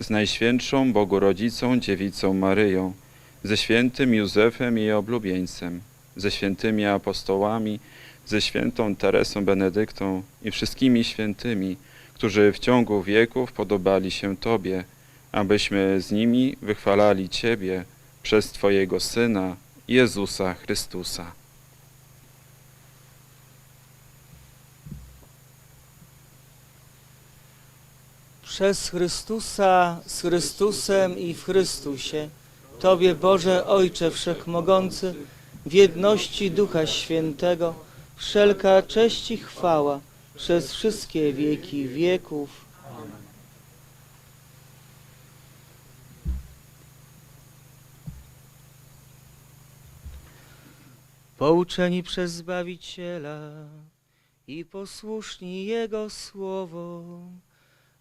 z Najświętszą Bogu Rodzicą Dziewicą Maryją, ze świętym Józefem jej oblubieńcem, ze świętymi apostołami, ze świętą Teresą Benedyktą i wszystkimi świętymi, którzy w ciągu wieków podobali się Tobie, abyśmy z nimi wychwalali Ciebie przez Twojego Syna, Jezusa Chrystusa. Przez Chrystusa, z Chrystusem i w Chrystusie, Tobie Boże Ojcze Wszechmogący, w jedności Ducha Świętego, wszelka cześć i chwała przez wszystkie wieki wieków. Pouczeni przez Zbawiciela i posłuszni Jego słowom,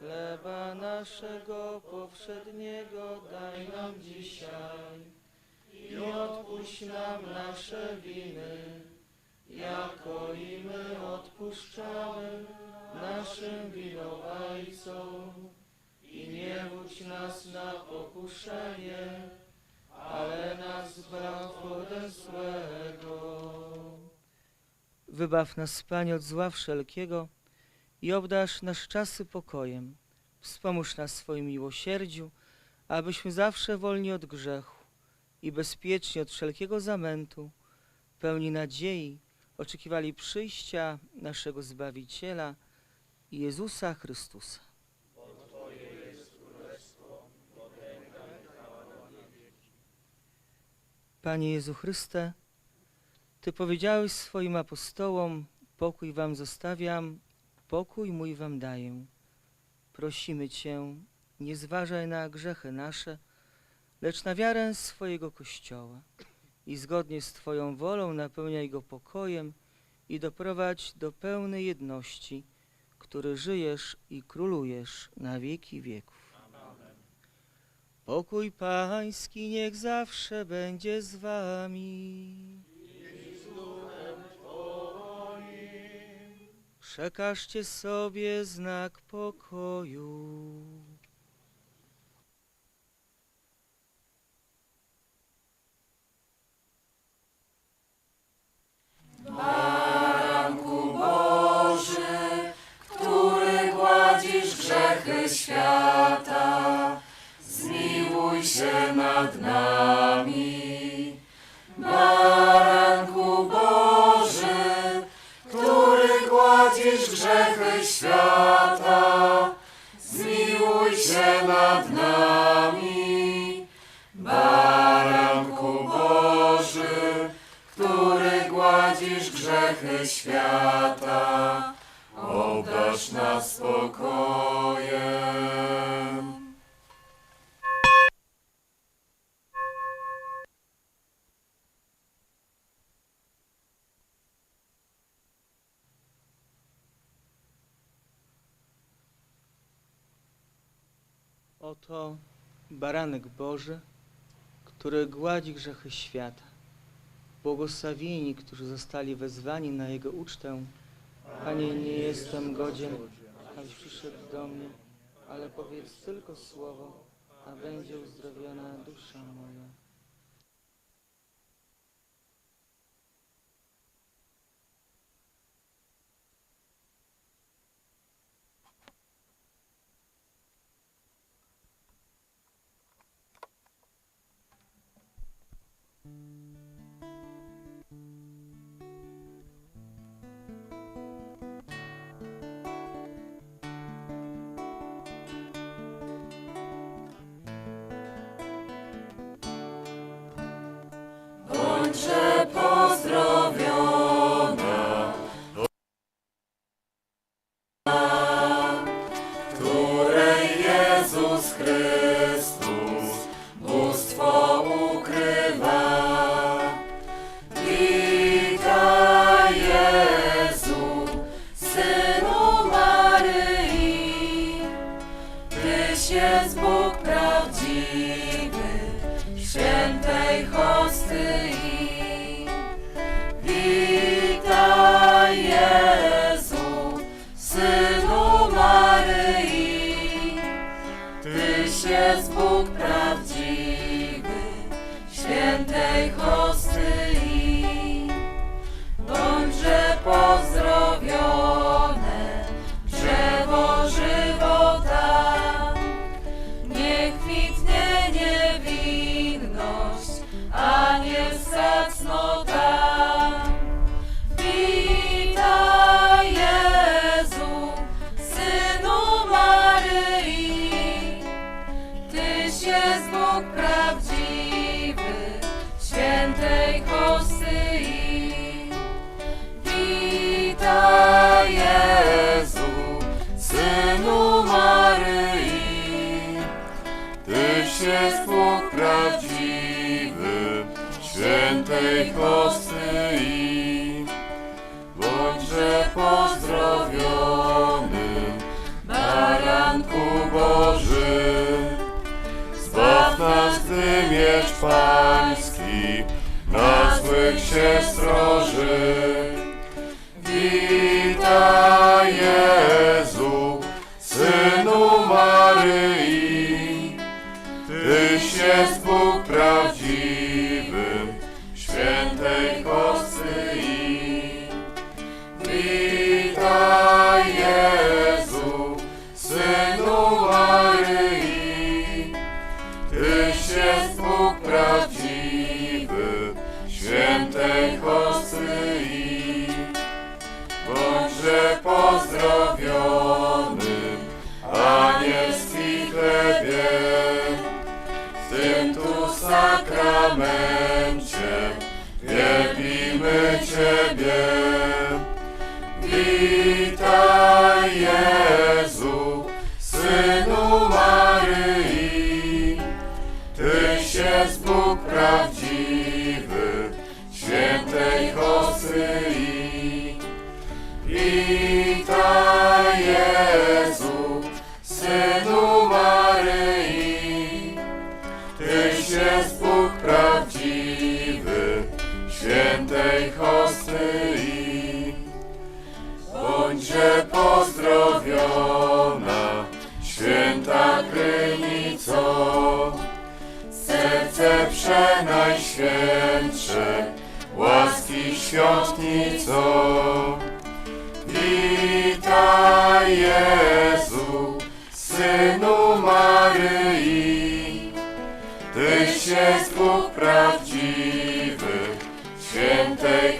Chleba naszego powszedniego daj nam dzisiaj i odpuść nam nasze winy, jako i my odpuszczamy naszym winowajcom. I nie wódź nas na pokuszenie, ale nas zbaw ode złego. Wybaw nas, Panie, od zła wszelkiego, i obdasz nasz czasy pokojem. Wspomóż nas swoim miłosierdziu, abyśmy zawsze wolni od grzechu i bezpieczni od wszelkiego zamętu, pełni nadziei, oczekiwali przyjścia naszego Zbawiciela, Jezusa Chrystusa. Panie Jezu Chryste, Ty powiedziałeś swoim apostołom, pokój wam zostawiam, pokój mój wam daję. Prosimy Cię, nie zważaj na grzechy nasze, lecz na wiarę swojego Kościoła i zgodnie z Twoją wolą napełniaj go pokojem i doprowadź do pełnej jedności, który żyjesz i królujesz na wieki wieków. Pokój Pański niech zawsze będzie z Wami. Przekażcie sobie znak pokoju. który gładzisz grzechy świata, zmiłuj się nad nami. Obdarz nas spokojem. Oto baranek Boży, który gładzi grzechy świata. Błogosławieni, którzy zostali wezwani na Jego ucztę. Panie, nie jestem godzien, abyś przyszedł do mnie, ale powiedz tylko słowo, a będzie uzdrowiona dusza moja. Христос. Pański, na złych się stroży. sakramencie wielbimy Ciebie. Witaj Jezu, Synu Maryi, Tyś jest Bóg prawdziwy, świętej Hosyi. Witaj Jezu, Serce przenajświętsze, łaski świątnico. Witaj Jezu, Synu Maryi, Tyś jest Bóg prawdziwy, świętej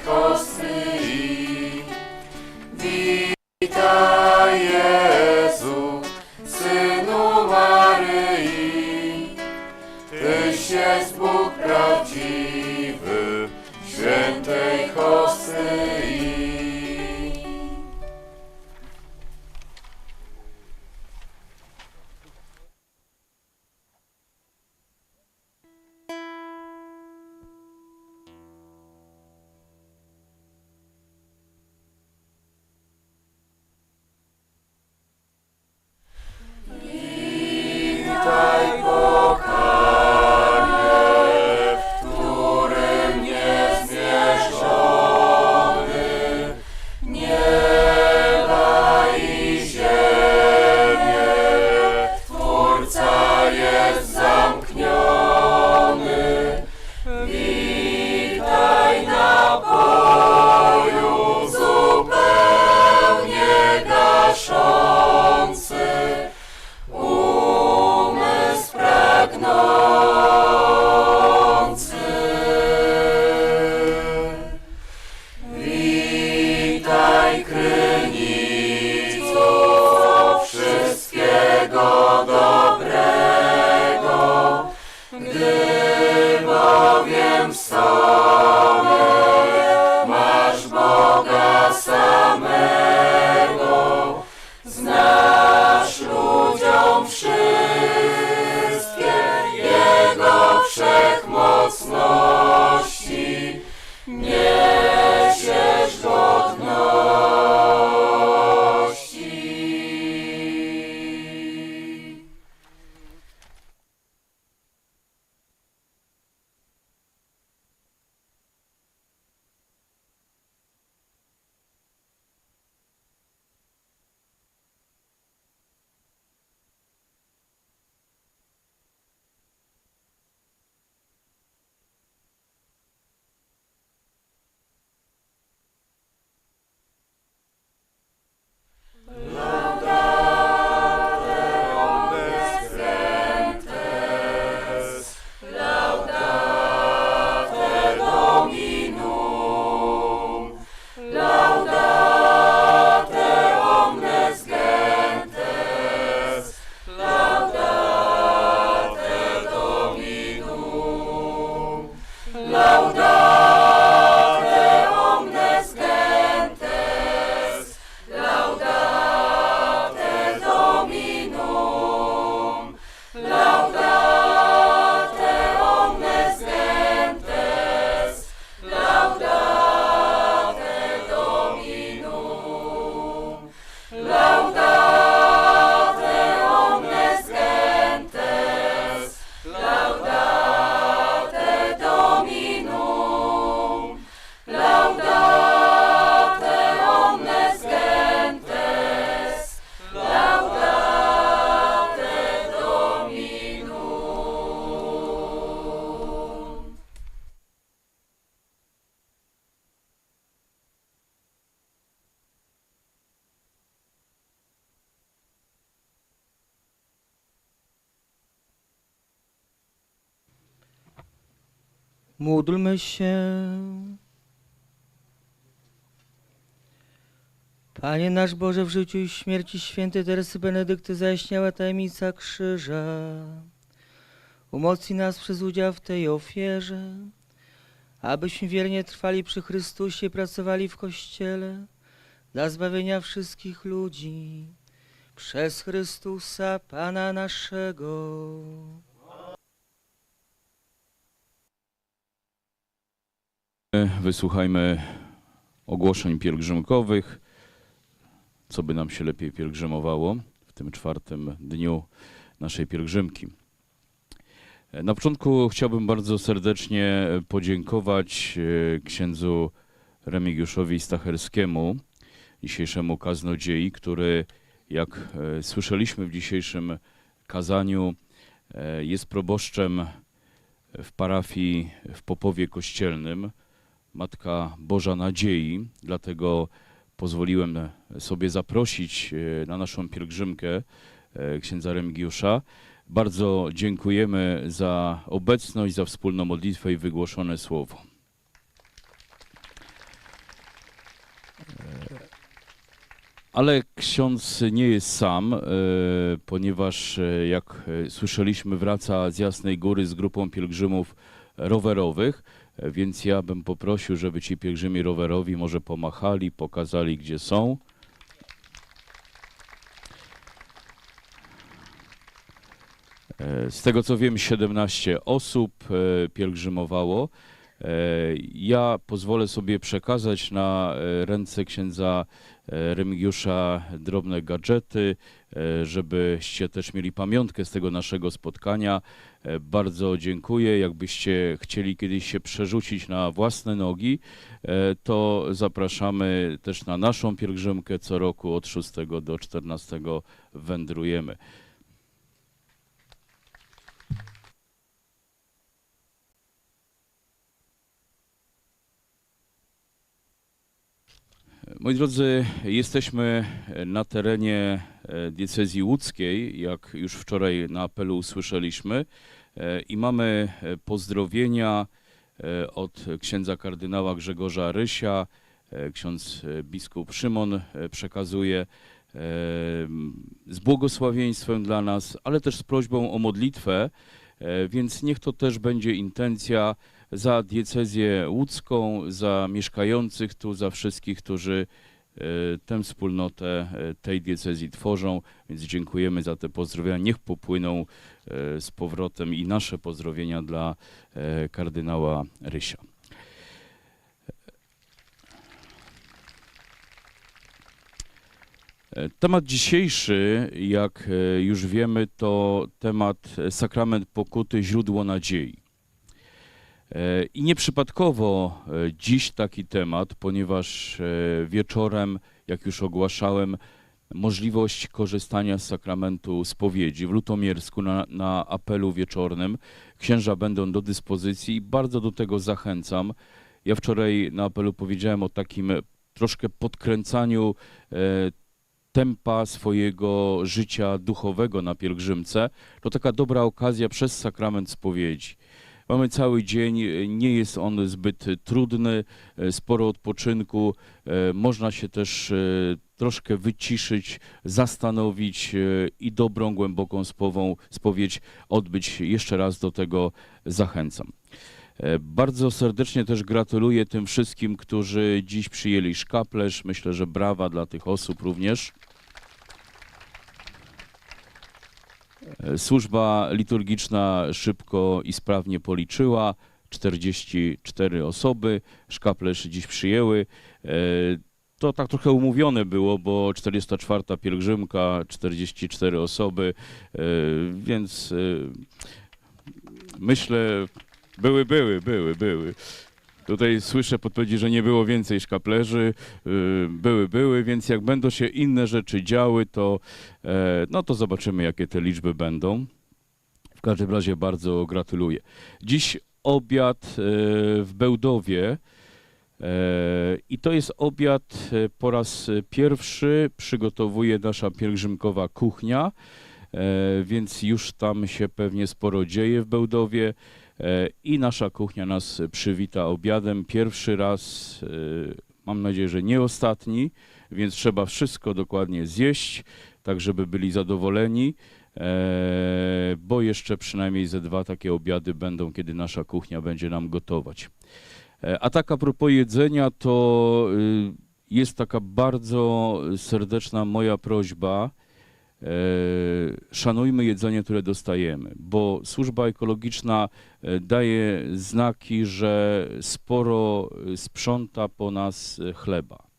Módlmy się. Panie nasz Boże, w życiu i śmierci świętej Teresy Benedykty zajaśniała tajemnica krzyża. Umocnij nas przez udział w tej ofierze, abyśmy wiernie trwali przy Chrystusie i pracowali w Kościele dla zbawienia wszystkich ludzi. Przez Chrystusa Pana naszego. Wysłuchajmy ogłoszeń pielgrzymkowych, co by nam się lepiej pielgrzymowało w tym czwartym dniu naszej pielgrzymki. Na początku chciałbym bardzo serdecznie podziękować e, księdzu Remigiuszowi Stacherskiemu, dzisiejszemu kaznodziei, który, jak e, słyszeliśmy w dzisiejszym kazaniu, e, jest proboszczem w parafii w Popowie Kościelnym. Matka Boża Nadziei, dlatego pozwoliłem sobie zaprosić e, na naszą pielgrzymkę e, księdza Remigiusza. Bardzo dziękujemy za obecność, za wspólną modlitwę i wygłoszone słowo. E, Ale ksiądz nie jest sam, ponieważ jak słyszeliśmy wraca z Jasnej Góry z grupą pielgrzymów rowerowych. Więc ja bym poprosił, żeby ci pielgrzymi rowerowi może pomachali, pokazali gdzie są. E, Z tego co wiem, 17 osób e, pielgrzymowało. E, Ja pozwolę sobie przekazać na e, ręce księdza e, Remigiusza drobne gadżety, żebyście też mieli pamiątkę z tego naszego spotkania. Bardzo dziękuję. Jakbyście chcieli kiedyś się przerzucić na własne nogi, to zapraszamy też na naszą pielgrzymkę. Co roku od 6 do 14 wędrujemy. Moi drodzy, jesteśmy na terenie e, diecezji łódzkiej, jak już wczoraj na apelu usłyszeliśmy, e, i mamy e, pozdrowienia od księdza kardynała Grzegorza Rysia. Ksiądz biskup Szymon przekazuje z błogosławieństwem dla nas, ale też z prośbą o modlitwę, więc niech to też będzie intencja za diecezję łódzką, za mieszkających tu, za wszystkich, którzy e, tę wspólnotę e, tej diecezji tworzą, więc dziękujemy za te pozdrowienia. Niech popłyną e, z powrotem i nasze pozdrowienia dla kardynała Rysia. Temat dzisiejszy, jak już wiemy, to temat sakrament pokuty, źródło nadziei. E, I nieprzypadkowo e, dziś taki temat, ponieważ e, wieczorem, jak już ogłaszałem, możliwość korzystania z sakramentu spowiedzi w Lutomiersku na, na apelu wieczornym. Księża będą do dyspozycji i bardzo do tego zachęcam. Ja wczoraj na apelu powiedziałem o takim troszkę podkręcaniu e, tempa swojego życia duchowego na pielgrzymce. To taka dobra okazja przez sakrament spowiedzi. Mamy cały dzień, nie jest on zbyt trudny, sporo odpoczynku, e, można się też e, troszkę wyciszyć, zastanowić e, i dobrą, głęboką spowiedź odbyć. Jeszcze raz do tego zachęcam. Bardzo serdecznie też gratuluję tym wszystkim, którzy dziś przyjęli szkaplerz. Myślę, że brawa dla tych osób również. Służba liturgiczna szybko i sprawnie policzyła. 44 osoby szkaplerz dziś przyjęły. E, To tak trochę umówione było, bo 44 pielgrzymka, 44 osoby, e, więc e, myślę, były, były, były, były. Tutaj słyszę podpowiedzi, że nie było więcej szkaplerzy. y, Były, były, więc jak będą się inne rzeczy działy, to, e, no to zobaczymy, jakie te liczby będą. W każdym razie bardzo gratuluję. Dziś obiad e, w Bełdowie. e, I to jest obiad po raz pierwszy przygotowuje nasza pielgrzymkowa kuchnia, więc już tam się pewnie sporo dzieje w Bełdowie. E, I nasza kuchnia nas przywita obiadem. Pierwszy raz, e, mam nadzieję, że nie ostatni, więc trzeba wszystko dokładnie zjeść, tak żeby byli zadowoleni, e, bo jeszcze przynajmniej ze dwa takie obiady będą, kiedy nasza kuchnia będzie nam gotować. A tak a propos jedzenia, to jest taka bardzo serdeczna moja prośba. Szanujmy jedzenie, które dostajemy, bo służba ekologiczna daje znaki, że sporo e, sprząta po nas e, chleba.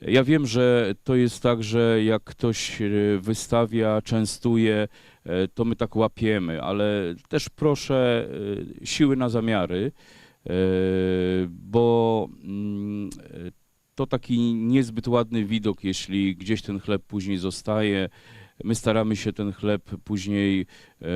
Ja wiem, że to jest tak, że jak ktoś e, wystawia, częstuje, e, to my tak łapiemy, ale też proszę e, siły na zamiary, e, bo mm, e, to taki niezbyt ładny widok, jeśli gdzieś ten chleb później zostaje. My staramy się ten chleb później e,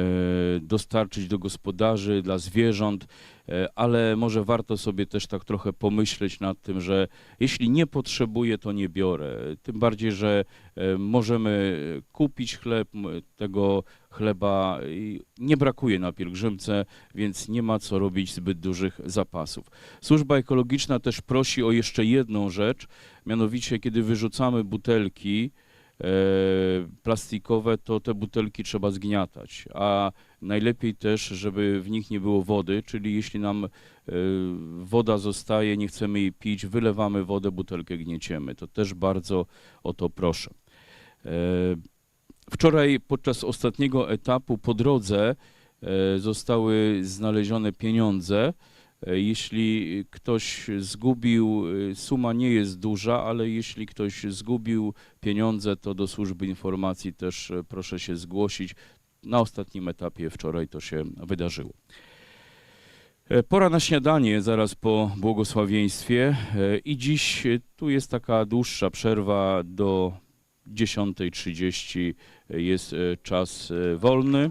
dostarczyć do gospodarzy, dla zwierząt, e, ale może warto sobie też tak trochę pomyśleć nad tym, że jeśli nie potrzebuję, to nie biorę. Tym bardziej, że e, możemy kupić chleb, tego chleba nie brakuje na pielgrzymce, więc nie ma co robić zbyt dużych zapasów. Służba ekologiczna też prosi o jeszcze jedną rzecz, mianowicie kiedy wyrzucamy butelki plastikowe, to te butelki trzeba zgniatać, a najlepiej też, żeby w nich nie było wody, czyli jeśli nam e, woda zostaje, nie chcemy jej pić, wylewamy wodę, butelkę gnieciemy. To też bardzo o to proszę. E, Wczoraj podczas ostatniego etapu po drodze e, zostały znalezione pieniądze. E, Jeśli ktoś zgubił, e, suma nie jest duża, ale jeśli ktoś zgubił pieniądze, to do służby informacji też e, proszę się zgłosić. Na ostatnim etapie wczoraj to się wydarzyło. Pora na śniadanie zaraz po błogosławieństwie i dziś tu jest taka dłuższa przerwa do 10.30 jest czas wolny.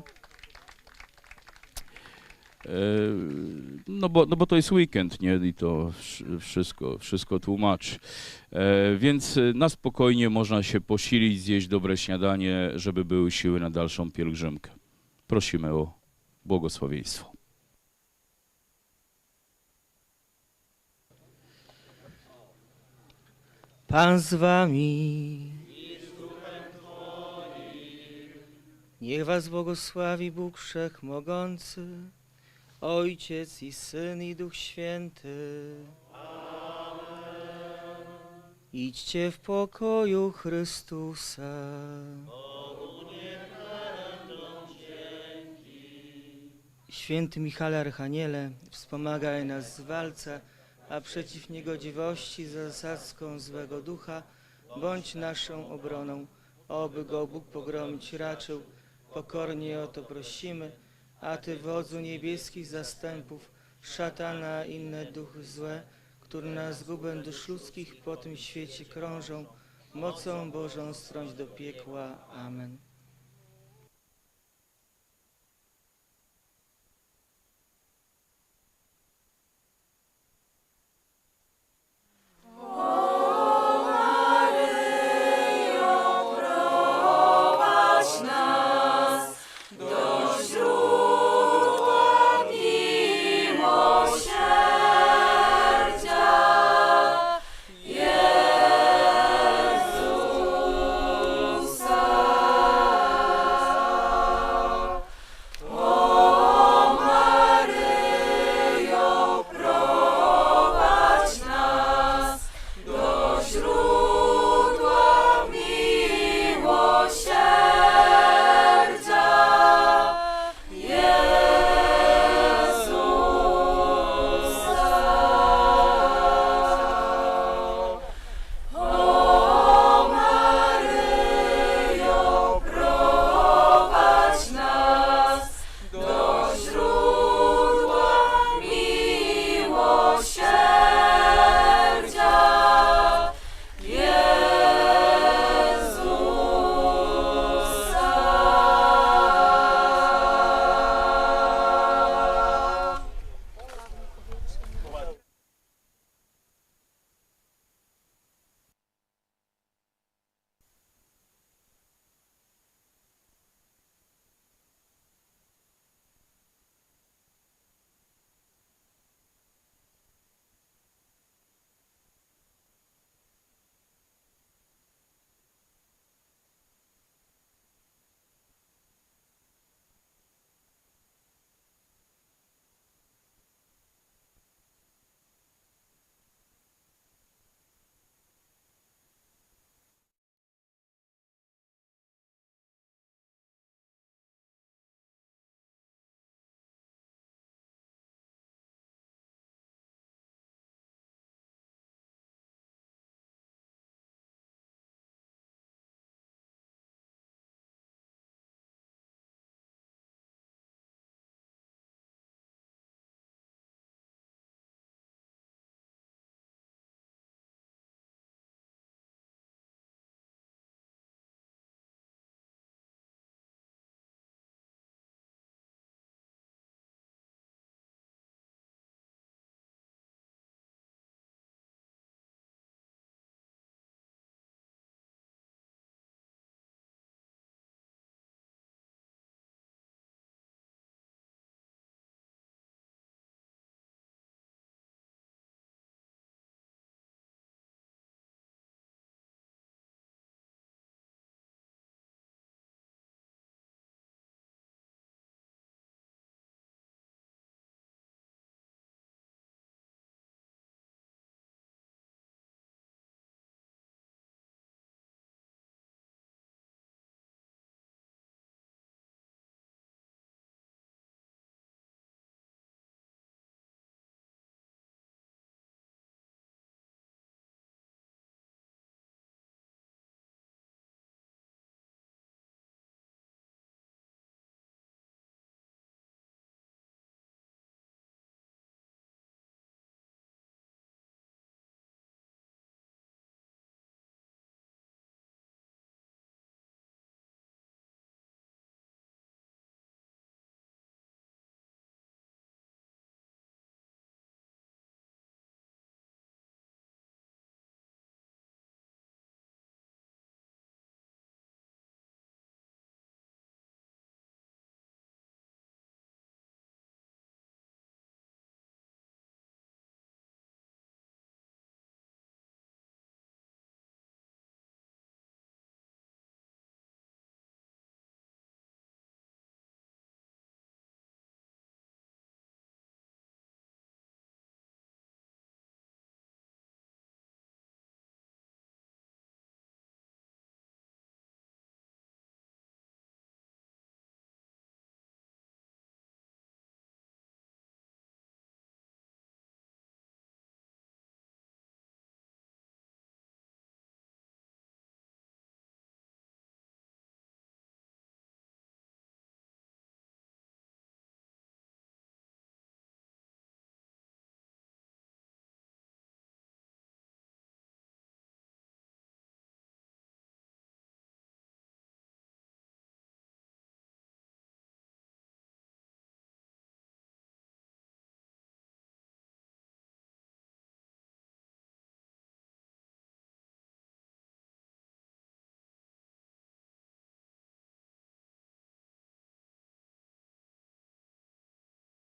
E, No bo, no bo to jest weekend, nie? I to wsz- wszystko, wszystko tłumaczy. E, Więc na spokojnie można się posilić, zjeść dobre śniadanie, żeby były siły na dalszą pielgrzymkę. Prosimy o błogosławieństwo. Pan z wami. Niech was błogosławi Bóg Wszechmogący, Ojciec i Syn i Duch Święty. Idźcie w pokoju Chrystusa. Święty Michale Archaniele, wspomagaj nas w walce, a przeciw niegodziwości zasadzką złego ducha, bądź naszą obroną. Oby go Bóg pogromić raczył, pokornie o to prosimy, a Ty wodzu niebieskich zastępów, szatana i inne duchy złe, które na zgubę dusz ludzkich po tym świecie krążą, mocą Bożą strąć do piekła. Amen.